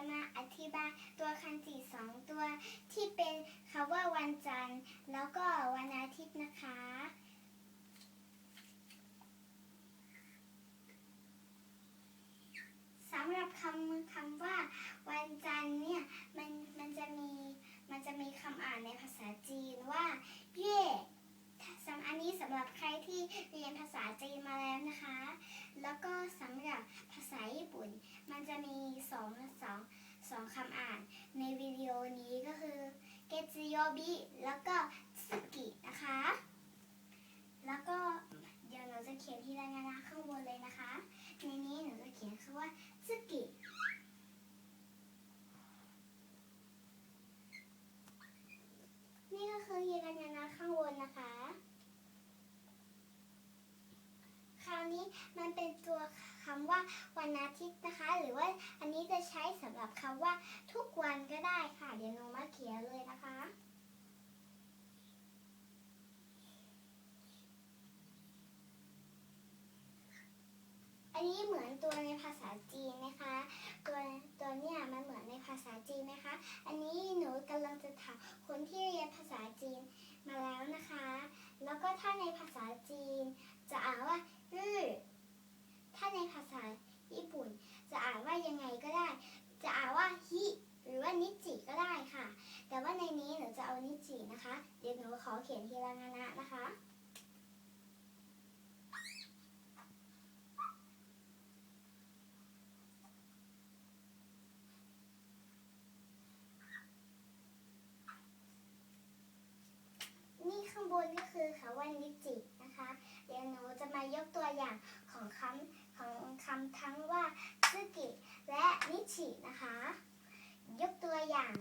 จะมาอธิบายตัวคันจิสองตัวที่เป็นคำว่าวันจันทร์ แล้วก็วันอาทิตย์นะคะ สำหรับคำคำว่าวันจันทร์เนี่ยมันมันจะมีมันจะมีคำอ่านในภาษาจีนว่า เย่สำอันนี้สำหรับใครที่เรียนภาษาจีนมาแล้วนะคะ แล้วก็สำหรับภาษาญี่ปุ่น มันจะมีสองสองสองคำอ่าน ในวิดีโอนี้ก็คือเกจิโยบิแล้วก็สกินะคะ แล้วก็เดี๋ยวหนูจะเขียนทีละงานะข้างบนเลยนะคะ ในนี้หนูจะเขียนคำว่าสกินี่ก็คือฮีรางานะข้างบนนะคะ คราวนี้มันเป็นตัวค ว่าวันอาทิตย์นะคะ หรือว่าอันนี้จะใช้สำหรับคำว่าทุกวันก็ได้ค่ะ เดี๋ยวหนูมาเขียนเลยนะคะอันนี้เหมือนตัวในภาษาจีนนะคะ ตัวตัวเนี่ยมันเหมือนในภาษาจีนนะคะ อันนี้หนูกำลังจะถามคนที่เรียนภาษาจีนมาแล้วนะคะ แล้วก็ถ้าในภาษาจีนจะอ่านว่ารื้อถ้าในภาษาญี่ปุ่น จะอ่านว่ายังไงก็ได้ จะอ่านว่าฮิหรือว่านิจิก็ได้ค่ะ แต่ว่าในนี้ หนูจะเอานิจินะคะ เดี๋ยวหนูขอเขียนทีละงานะนะคะนี่ข้างบนก็คือคำว่านิจินะคะ เดี๋ยวหนูจะมายกตัวอย่างของคำของคำทั้งว่าซึกิและนิชินะคะ ยกตัวอย่าง